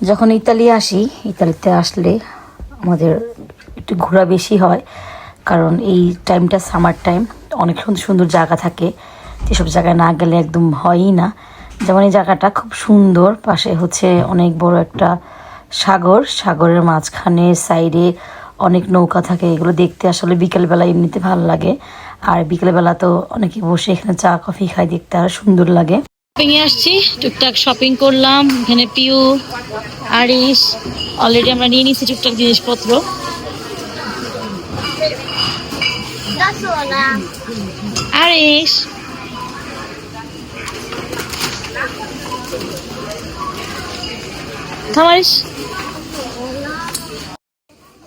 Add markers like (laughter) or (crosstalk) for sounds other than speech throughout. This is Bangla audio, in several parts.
যখন ইতালি আসি, ইতালিতে আসলে আমাদের একটু ঘোরা বেশি হয়, কারণ এই টাইমটা সামার টাইম অনেক সুন্দর সুন্দর জায়গা থাকে। যেসব জায়গায় না গেলে একদম হয়ই না। যেমন এই জায়গাটা খুব সুন্দর, পাশে হচ্ছে অনেক বড় একটা সাগর। সাগরের মাঝখানে সাইডে অনেক নৌকা থাকে, এগুলো দেখতে আসলে বিকেলবেলা এমনিতে ভালো লাগে। আর বিকেলবেলা তো অনেকে বসে এখানে চা, কফি খায়, দেখতে আর সুন্দর লাগে। শপিং এ আসছি, টুকটাক শপিং করলাম, এখানে পিউ আরিস অলরেডি আমরা নিয়ে নিয়েছি টুকটাক জিনিসপত্র। আরিস খামারিস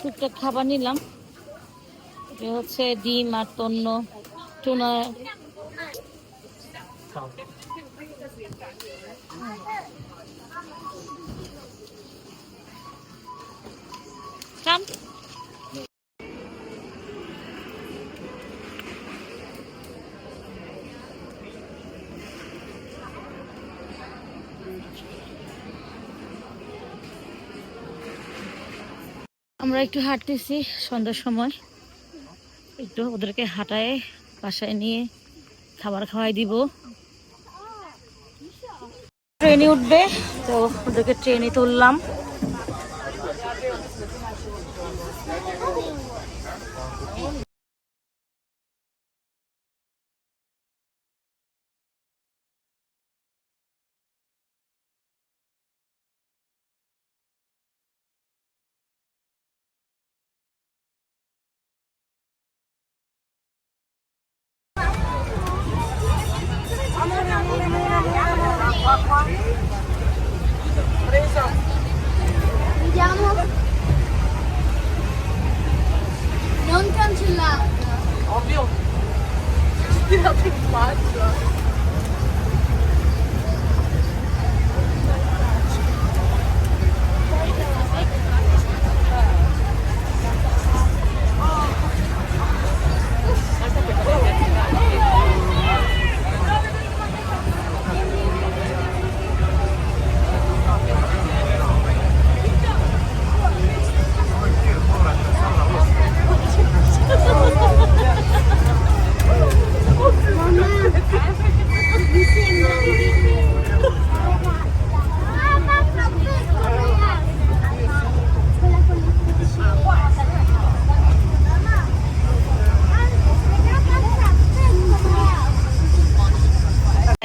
টুকটাক খাবার নিলাম। হচ্ছে ডিম আর তন্ন, টুনা Come. আমরা একটু হাঁটতেছি সন্ধ্যার সময় একটু ওদেরকে হাঁটায় বাসায় নিয়ে খাবার খাওয়াই দিব ট্রেনে উঠবে তো ওদেরকে ট্রেনে তুললাম। qua. Presa. Vediamo. Non cancellarla. Ovvio. (laughs) Tirate in faccia.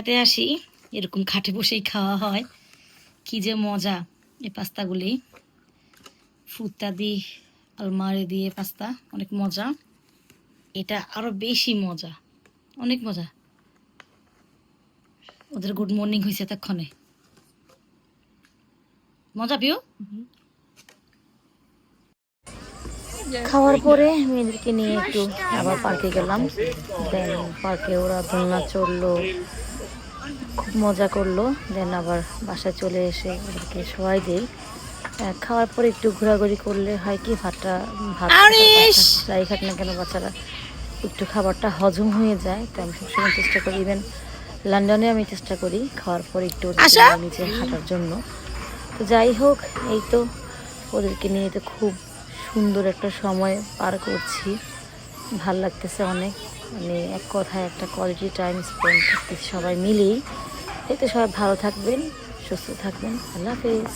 খাতে আসি, এরকম খাটে বসেই খাওয়া হয়। কি যে মজা এই পাস্তাগুলি। ফুতা দিয়ে, আলমারি দিয়ে পাস্তা, অনেক মজা। এটা আরও বেশি মজা, অনেক মজা। ওদের গুড মর্নিং হয়েছে তক্ষণে মজা পিও খাওয়ার পরে মেয়েদেরকে নিয়ে একটু আবার পার্কে গেলাম। দেন পার্কে ওরা দোলনা চড়লো। খুব মজা করল দেন আবার বাসায় চলে এসে ওদেরকে সবাই দিই। খাওয়ার পরে একটু ঘোরাঘুরি করলে হয় কি ভাতটা ভাত যাই খাক না কেন বাচ্চারা একটু খাবারটা হজম হয়ে যায় তো আমি সবসময় চেষ্টা করি ইভেন লন্ডনে আমি চেষ্টা করি খাওয়ার পরে একটু নিচে হাঁটার জন্য। তো যাই হোক এই তো ওদেরকে নিয়ে তো খুব সুন্দর একটা সময় পার করছি। ভালো লাগতেছে অনেক। মানে এক কথায় একটা কোয়ালিটি টাইম স্পেন্ড করতে সবাই মিলেই। এই তো সবাই ভালো থাকবেন, সুস্থ থাকবেন, আল্লাহ হাফেজ।